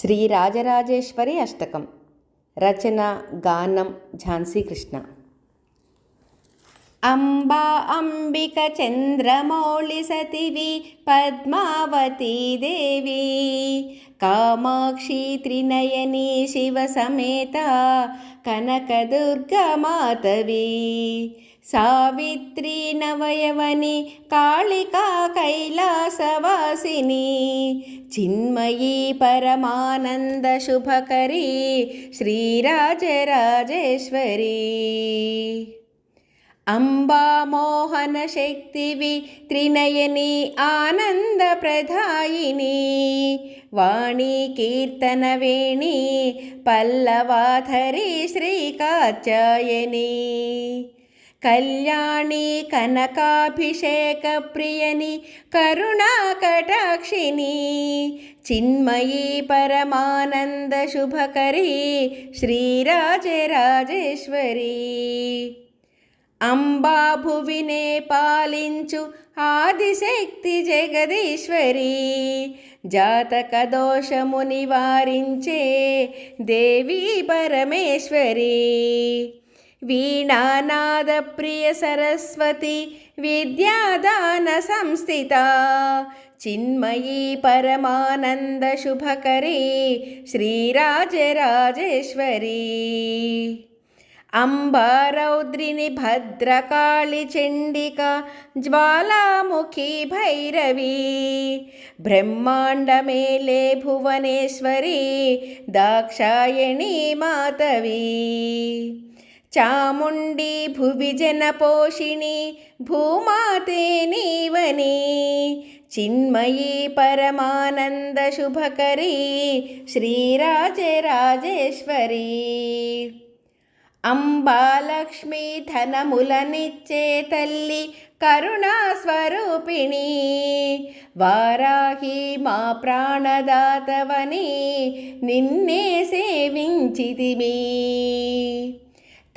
శ్రీ రాజరాజేశ్వరి అష్టకం. రచన గానం ఝాన్సీ కృష్ణ అంబా అంబిక చంద్రమౌళి సతివి పద్మావతీ దేవి. కామాక్షి త్రినయని శివ సమేత కనకదుర్గమాతవి. సావిత్రి నవయవని కాళికా కైలాసవా కైలాసవాసిని చిన్మయీ పరమానంద శుభకరీ శ్రీరాజరాజేశ్వరీ. అంబామోహన శక్తివి త్రినయని ఆనంద ప్రధాయిని. వాణి కీర్తన వేణి పల్లవాధరి శ్రీకాచాయని కళ్యాణి కనకాభిషేక ప్రియని కరుణాకటాక్షిని చిన్మయీ పరమానంద శుభకరీ శ్రీరాజరాజేశ్వరీ అంబాభువినే పాలించు ఆదిశక్తి జగదీశ్వరి. జాతక దోషము నివారించే దేవీ పరమేశ్వరీ. వీణానాద ప్రియ సరస్వతి విద్యాదాన సంస్థిత. చిన్మయీ పరమానంద శుభకరీ శ్రీరాజరాజేశ్వరీ. అంబారౌద్రిని భద్రకాళి చండిక జ్వాలాముఖి చాముండి భువి జనపోషిణి భూమాతే నీవని. చిన్మయీ పరమానంద శుభకరీ శ్రీరాజరాజేశ్వరీ అంబాలక్ష్మి ధనములనిచ్చే తల్లి కరుణాస్వరూపిణి. వారాహి మా ప్రాణదాతవని నిన్నే సేవించితిమి.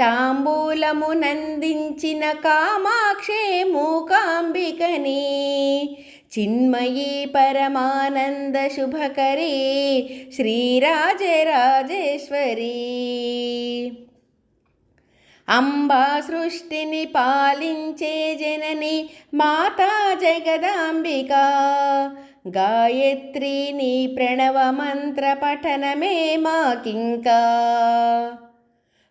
తాంబూలము నందించిన కామాక్షే మూకాంబికని. చిన్మయీ పరమానంద శుభకరీ శ్రీరాజరాజేశ్వరీ. అంబా సృష్టిని పాలించే జనని మాతా జగదాంబిక. గాయత్రి నీ ప్రణవ మంత్ర పఠనమే మాకింకా.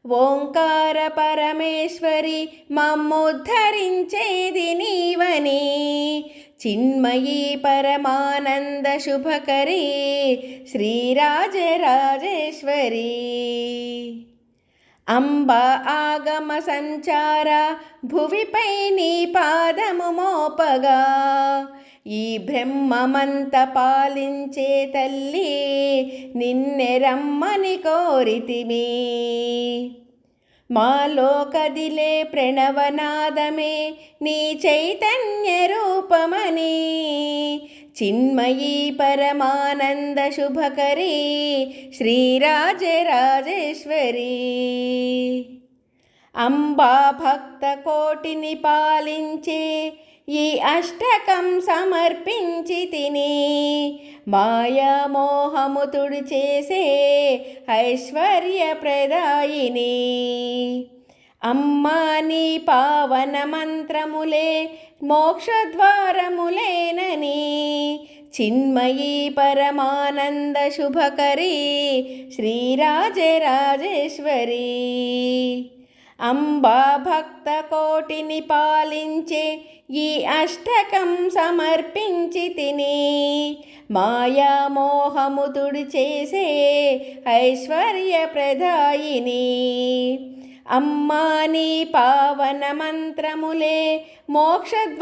ఓంకార పరమేశ్వరి మమ్ముద్ధరించేది నీవని. చిన్మయీ పరమానంద శుభకరీ శ్రీరాజరాజేశ్వరీ. అంబ ఆగమ సంచార భువిపై నీ పాదము మోపగా. ఈ బ్రహ్మమంత పాలించే తల్లి నిన్నె రమ్మని కోరితిమి. మాలో కదిలే ప్రణవనాదమే నీ చైతన్య రూపమని. చిన్మయీ పరమానంద శుభకరీ శ్రీరాజరాజేశ్వరీ. అంబా భక్త కోటిని పాలించే ఈ అష్టకం సమర్పించి తిని మాయామోహము తుడిచేసే ఐశ్వర్యప్రదాయిని. అమ్మా నీ పావన మంత్రములే మోక్షద్వారములేనని. చిన్మయీ పరమానంద శుభకరీ శ్రీరాజరాజేశ్వరీ. అంబా భక్త కోటిని పాలించే ఈ అష్టకం సమర్పించి తిని మాయామోహము తుడిచేసే ఐశ్వర్యప్రదాయిని. అమ్మా నీ పావన మంత్రములే మోక్షద్వారములేనని.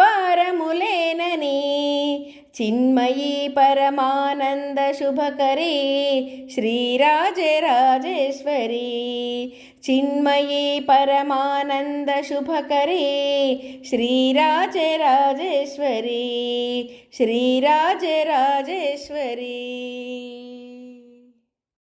చిన్మయీ పరమానంద శుభకరీ శ్రీరాజరాజేశ్వరీ చిన్మయీ పరమానంద శుభకరీ శ్రీరాజరాజేశ్వరీ శ్రీరాజరాజేశ్వరీ